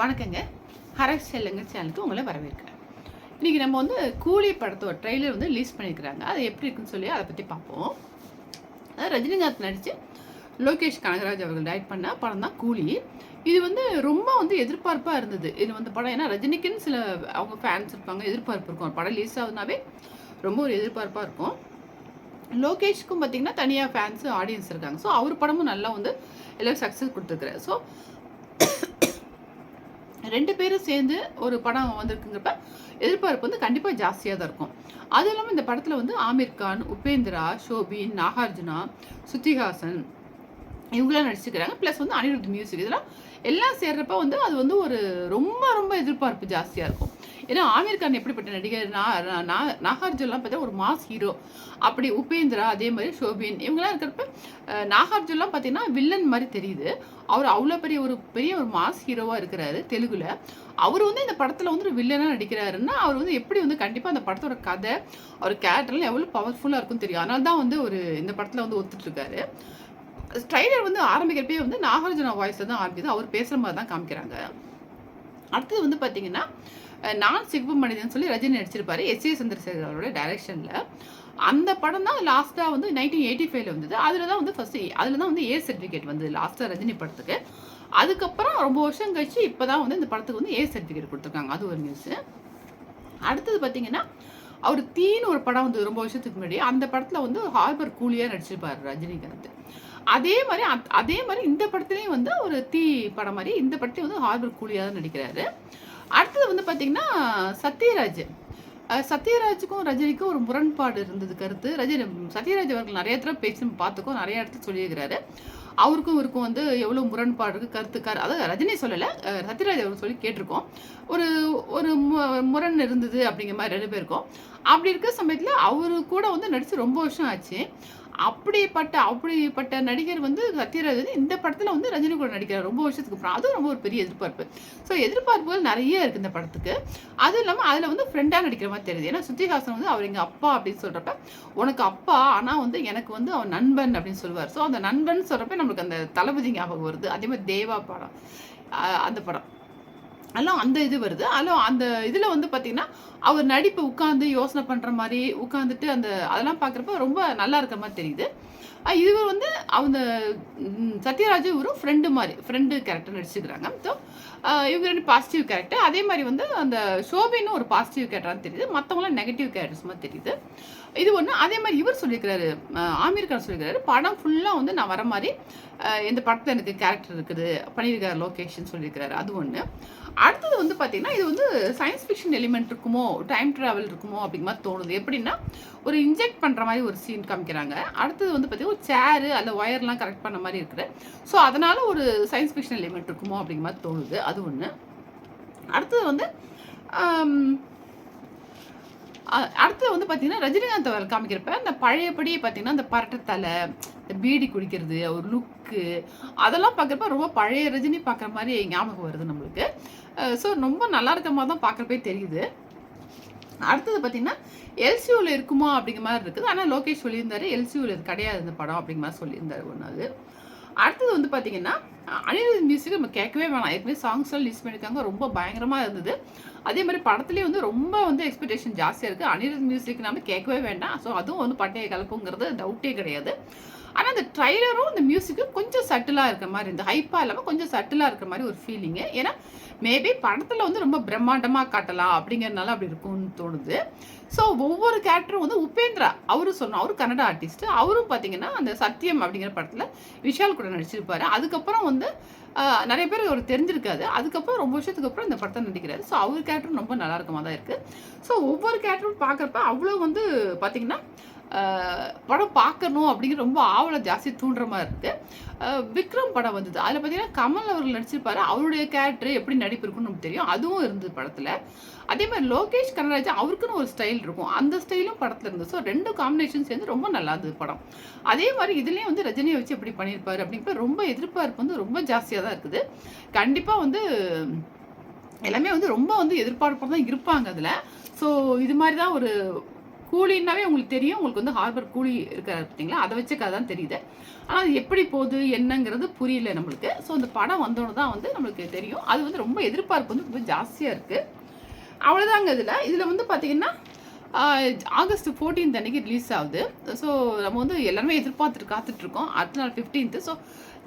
வணக்கங்க. ஹரக் செல்லுங்க சேனலுக்கு உங்களை வரவேற்கிறேன். இன்றைக்கி நம்ம வந்து கூலி படத்தோட ட்ரெய்லர் வந்து ரிலீஸ் பண்ணியிருக்கிறாங்க. அது எப்படி இருக்குன்னு சொல்லி அதை பற்றி பார்ப்போம். அதாவது ரஜினிகாந்த் நடித்து லோகேஷ் கனகராஜ் அவர்கள் டைட் பண்ண படம் தான் கூலி. இது வந்து ரொம்ப வந்து எதிர்பார்ப்பாக இருந்தது. இது வந்து படம் ஏன்னா ரஜினிக்குன்னு சில அவங்க ஃபேன்ஸ் இருப்பாங்க எதிர்பார்ப்பு இருக்கும். படம் ரிலீஸ் ஆகுதுனாவே ரொம்ப ஒரு எதிர்பார்ப்பாக இருக்கும். லோகேஷ்க்கும் பார்த்தீங்கன்னா தனியாக ஃபேன்ஸு ஆடியன்ஸ் இருக்காங்க. ஸோ அவர் படமும் நல்லா வந்து எல்லோரும் சக்ஸஸ் கொடுத்துருக்குறாரு. ஸோ ரெண்டு பேரும் சேர்ந்து ஒரு படம் வந்திருக்குங்கிறப்ப எதிர்பார்ப்பு வந்து கண்டிப்பாக ஜாஸ்தியாக தான் இருக்கும். அதுவும் இல்லாமல் இந்த படத்தில் வந்து ஆமீர் கான் உபேந்திரா ஷோபின் நாகார்ஜுனா சுத்திஹாசன் இவங்களாம் நடிச்சுக்கிறாங்க ப்ளஸ் வந்து அனிருத் மியூசிக் இதெல்லாம் எல்லாம் சேர்றப்ப வந்து அது வந்து ஒரு ரொம்ப ரொம்ப எதிர்பார்ப்பு ஜாஸ்தியாக இருக்கும். ஏன்னா ஆமீர் கான் எப்படிப்பட்ட நடிகர்? நாகார்ஜுன்லாம் பார்த்தா ஒரு மாஸ் ஹீரோ. அப்படி உபேந்திரா அதே மாதிரி ஷோபின் இவங்கெல்லாம் இருக்கிறப்ப நாகார்ஜுன்லாம் பார்த்தீங்கன்னா வில்லன் மாதிரி தெரியுது. அவர் அவ்வளோ பெரிய ஒரு பெரிய ஒரு மாஸ் ஹீரோவாக இருக்கிறாரு தெலுங்குல. அவர் வந்து இந்த படத்தில் வந்து ஒரு வில்லனாக நடிக்கிறாருன்னா அவர் வந்து எப்படி வந்து கண்டிப்பாக அந்த படத்தோட கதை அவர் கேரக்டர்லாம் எவ்வளோ பவர்ஃபுல்லாக இருக்கும்னு தெரியும். அதனால தான் வந்து ஒரு இந்த படத்தில் வந்து ஒத்துட்ருக்காரு. ஸ்ட்ரைலர் ட்ரைலர் வந்து ஆரம்பிக்கிறப்பே வந்து நாகார்ஜுனா வாய்ஸில் தான் ஆரம்பிக்குது. அவர் பேசுகிற மாதிரி தான் காமிக்கிறாங்க. அடுத்தது வந்து பார்த்தீங்கன்னா நான் சிகப்பு மனிதன் சொல்லி ரஜினி நடிச்சிருப்பாரு. எஸ் ஏ சந்திரசேகர் அவரோட டைரக்ஷனில் அந்த படம் தான் லாஸ்ட்டாக வந்து நைன்டீன் எயிட்டி ஃபைவ்ல வந்தது. அதில் தான் வந்து ஃபஸ்ட்டு அதில் தான் வந்து ஏ சர்டிஃபிகேட் வந்தது லாஸ்ட்டாக ரஜினி படத்துக்கு. அதுக்கப்புறம் ரொம்ப வருஷம் கழிச்சு இப்போ தான் வந்து இந்த படத்துக்கு வந்து ஏ சர்டிஃபிகேட் கொடுத்துருக்காங்க. அது ஒரு நியூஸு அடுத்தது பார்த்தீங்கன்னா அவர் தீன்னு ஒரு படம் வந்து ரொம்ப வருஷத்துக்கு முன்னாடி. அந்த படத்தில் வந்து ஹார்பர் கூலியாக நடிச்சிருப்பார் ரஜினிகாந்த். அதே மாதிரி அத்- அதே மாதிரி இந்த படத்துலேயும் வந்து ஒரு தீ படம் மாதிரி இந்த படத்தையும் வந்து ஹார்பர் கூலியாக தான் நடிக்கிறாரு. அடுத்தது வந்து பார்த்தீங்கன்னா சத்யராஜ். சத்யராஜுக்கும் ரஜினிக்கும் ஒரு முரண்பாடு இருந்தது கருத்து. ரஜினி சத்யராஜ் அவர்கள் நிறைய தடவை பேசி நம்ம பார்த்துக்கோம் நிறைய இடத்துல சொல்லியிருக்கிறாரு. அவருக்கும் இவருக்கும் வந்து எவ்வளோ முரண்பாடு இருக்குது கருத்துக்கார். அதாவது ரஜினி சொல்லலை சத்யராஜ் அவர் சொல்லி கேட்டிருக்கோம். ஒரு ஒரு முரண் இருந்தது அப்படிங்கிற மாதிரி ரெண்டு பேருக்கும். அப்படி இருக்க சமயத்தில் அவரு கூட வந்து நடித்து ரொம்ப வருஷம் ஆச்சு. அப்படிப்பட்ட அப்படிப்பட்ட நடிகர் வந்து சத்யராஜ் வந்து இந்த படத்தில் வந்து ரஜினி கூட நடிக்கிறார். ரொம்ப வருஷத்துக்கு அப்புறம். அதுவும் ரொம்ப ஒரு பெரிய எதிர்பார்ப்பு. ஸோ எதிர்பார்ப்புகள் நிறைய இருக்குது இந்த படத்துக்கு. அதுவும் இல்லாமல் அதில் வந்து ஃப்ரெண்டாக நடிக்கிற மாதிரி தெரியுது. ஏன்னா சுத்திஹாசன் வந்து அவர் எங்கள் அப்பா அப்படின்னு சொல்கிறப்ப உனக்கு அப்பா ஆனால் வந்து எனக்கு வந்து அவன் நண்பன் அப்படின்னு சொல்லுவார். ஸோ அந்த நண்பன் சொல்கிறப்ப நம்மளுக்கு அந்த தளபதி ஞாபகம் வருது. அதே மாதிரி தேவா படம். அந்த படம். எல்லாம் அந்த இது வருது. அதில் அந்த இதில் வந்து பார்த்திங்கன்னா அவர் நடிப்பு உட்காந்து யோசனை பண்ணுற மாதிரி உட்காந்துட்டு அந்த அதெல்லாம் பார்க்குறப்ப ரொம்ப நல்லா இருக்கிற மாதிரி தெரியுது. இவர் வந்து அவங்க சத்யராஜ் ஒரு ஃப்ரெண்டு மாதிரி ஃப்ரெண்டு கேரக்டர் நடிச்சுக்கிறாங்க. ஸோ இவங்க ரெண்டு பாசிட்டிவ் கேரக்டர் அதே மாதிரி வந்து அந்த ஷோபின்னு ஒரு பாசிட்டிவ் கேரக்டராக தெரியுது. மற்றவங்களாம் நெகட்டிவ் கேரக்டர்ஸ் மாதிரி தெரியுது. இது ஒன்று அதே மாதிரி இவர் சொல்லியிருக்கிறாரு ஆமீர் கான் சொல்லியிருக்கிறாரு படம் ஃபுல்லாக வந்து நான் வர மாதிரி இந்த படத்தில் எனக்கு கேரக்டர் இருக்குது. பண்ணியிருக்காரு லொக்கேஷன் சொல்லியிருக்கிறாரு. அது ஒன்று அடுத்தது வந்து பார்த்தீங்கன்னா இது வந்து சயின்ஸ் ஃபிக்ஷன் எலிமெண்ட் இருக்குமோ டைம் ட்ராவல் இருக்குமோ அப்படிங்கிற மாதிரி தோணுது. எப்படின்னா ஒரு இன்ஜெக்ட் பண்ணுற மாதிரி ஒரு சீன் காமிக்கிறாங்க. அடுத்தது வந்து பார்த்தீங்கன்னா ஒரு சேரு அந்த ஒயர்லாம் கரெக்ட் பண்ண மாதிரி இருக்குது. ஸோ அதனால ஒரு சயின்ஸ் ஃபிக்ஷன் எலிமெண்ட் இருக்குமோ அப்படிங்கிற மாதிரி தோணுது. அது ஒன்று அடுத்தது வந்து அடுத்தது வந்து பார்த்தீங்கன்னா ரஜினிகாந்த் அவர்கள் காமிக்கிறப்ப அந்த பழையபடி பார்த்தீங்கன்னா அந்த பரட்டை தலை இந்த பீடி குடிக்கிறது ஒரு லுக்கு அதெல்லாம் பார்க்குறப்ப ரொம்ப பழைய ரஜினி பார்க்குற மாதிரி ஞாபகம் வருது நம்மளுக்கு. ஸோ ரொம்ப நல்லா இருக்க மாதிரி தான் பார்க்குறப்பே தெரியுது. அடுத்தது பார்த்தீங்கன்னா எல்சியூவில் இருக்குமா அப்படிங்கிற மாதிரி இருக்குது. ஆனால் லோகேஷ் சொல்லியிருந்தாரு எல்சியூவில் கிடையாது இந்த படம் அப்படிங்கிற மாதிரி சொல்லியிருந்தாரு ஒன்று அது. அடுத்தது வந்து பார்த்தீங்கன்னா அனிருத் மியூசிக் நம்ம கேட்கவே வேணாம். ஏற்கனவே சாங்ஸ் எல்லாம் லிஸ்ட் பண்ணியிருக்காங்க. ரொம்ப பயங்கரமாக இருந்தது. அதே மாதிரி படத்துலேயே வந்து ரொம்ப வந்து எக்ஸ்பெக்டேஷன் ஜாஸ்தியாக இருக்குது அனிருத் மியூசிக் நம்ம கேட்கவே வேண்டாம். ஸோ அதுவும் வந்து பட்டைய கலப்புங்கிறது டவுட்டே கிடையாது. ஆனால் அந்த ட்ரைலரும் இந்த மியூசிக்கும் கொஞ்சம் சட்டிலாக இருக்கிற மாதிரி இந்த ஹைப்பாக இல்லாமல் கொஞ்சம் சட்டிலாக இருக்கிற மாதிரி ஒரு ஃபீலிங்கு ஏன்னா மேபி படத்தில் வந்து ரொம்ப பிரம்மாண்டமாக காட்டலாம் அப்படிங்கிறதுனால அப்படி இருக்கும்னு தோணுது. ஸோ ஒவ்வொரு கேரக்டரும் வந்து உபேந்திரா அவரும் சொன்னோம் அவரும் கன்னட ஆர்டிஸ்ட் அவரும் பார்த்தீங்கன்னா அந்த சத்தியம் அப்படிங்கிற படத்தில் விஷால் கூட நடிச்சிருப்பாரு. அதுக்கப்புறம் வந்து நிறைய பேர் அவர் தெரிஞ்சிருக்காது. அதுக்கப்புறம் ரொம்ப வருஷத்துக்கு அப்புறம் இந்த படத்தை நடிக்கிறாரு. ஸோ அவர் கேரக்டரும் ரொம்ப நல்லா இருக்கமா தான் இருக்குது ஸோ ஒவ்வொரு கேரக்டரும் பார்க்குறப்ப அவ்வளோ வந்து பார்த்தீங்கன்னா படம் பார்க்கணும் அப்படிங்கிற ரொம்ப ஆவலை ஜாஸ்தி தூண்டுற மாதிரி இருக்குது விக்ரம் படம் வந்தது. அதில் பார்த்தீங்கன்னா கமல் அவர்கள் நடிச்சிருப்பாரு. அவருடைய கேரக்டர் எப்படி நடிப்பு இருக்குன்னு நமக்கு தெரியும். அதுவும் இருந்தது படத்தில். அதே மாதிரி லோகேஷ் கனராஜ் அவருக்குன்னு ஒரு ஸ்டைல் இருக்கும். அந்த ஸ்டைலும் படத்தில் இருந்தது. ஸோ ரெண்டு காம்பினேஷன் சேர்ந்து ரொம்ப நல்லா இருந்தது படம். அதே மாதிரி இதுலேயும் வந்து ரஜினியை வச்சு எப்படி பண்ணியிருப்பாரு அப்படிங்கிற ரொம்ப எதிர்பார்ப்பு வந்து ரொம்ப ஜாஸ்தியாக தான் இருக்குது. கண்டிப்பாக வந்து எல்லாமே வந்து ரொம்ப வந்து எதிர்பார்ப்பு தான் இருப்பாங்க அதில். ஸோ இது மாதிரி தான் ஒரு கூலின்னாவே உங்களுக்கு தெரியும். உங்களுக்கு வந்து ஹார்பர் கூலி இருக்கிறார் பார்த்தீங்களா? அதை வச்ச கதை தான் தெரியுது. ஆனால் அது எப்படி போகுது என்னங்கிறது புரியல நம்மளுக்கு. ஸோ அந்த படம் வந்தோன்னு தான் வந்து நம்மளுக்கு தெரியும். அது வந்து ரொம்ப எதிர்பார்ப்பு வந்து ரொம்ப ஜாஸ்தியாக இருக்குது அவ்வளோதாங்க இதில். இதில் வந்து பார்த்திங்கன்னா ஆகஸ்ட் ஃபோர்டீன்த் அன்றைக்கி ரிலீஸ் ஆகுது. ஸோ நம்ம வந்து எல்லாருமே எதிர்பார்த்துட்டு காத்துட்ருக்கோம். அடுத்த நாள் ஃபிஃப்டீன்த்து ஸோ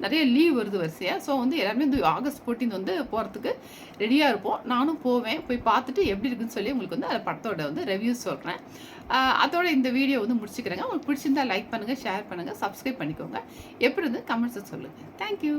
நிறைய லீவ் வருது வரிசையாக ஸோ வந்து எல்லாருமே வந்து ஆகஸ்ட் 14th வந்து போகிறதுக்கு ரெடியாக இருப்போம். நானும் போவேன். போய் பார்த்துட்டு எப்படி இருக்குன்னு சொல்லி உங்களுக்கு வந்து அந்த படத்தோட வந்து ரிவ்யூஸ் சொல்கிறேன் அதோட இந்த வீடியோ வந்து முடிச்சுக்கிறேங்க. உங்களுக்கு பிடிச்சிருந்தா லைக் பண்ணுங்கள் ஷேர் பண்ணுங்கள் சப்ஸ்கிரைப் பண்ணிக்கோங்க. எப்படி இருந்து கமெண்ட்ஸை சொல்லுங்கள் தேங்க்யூ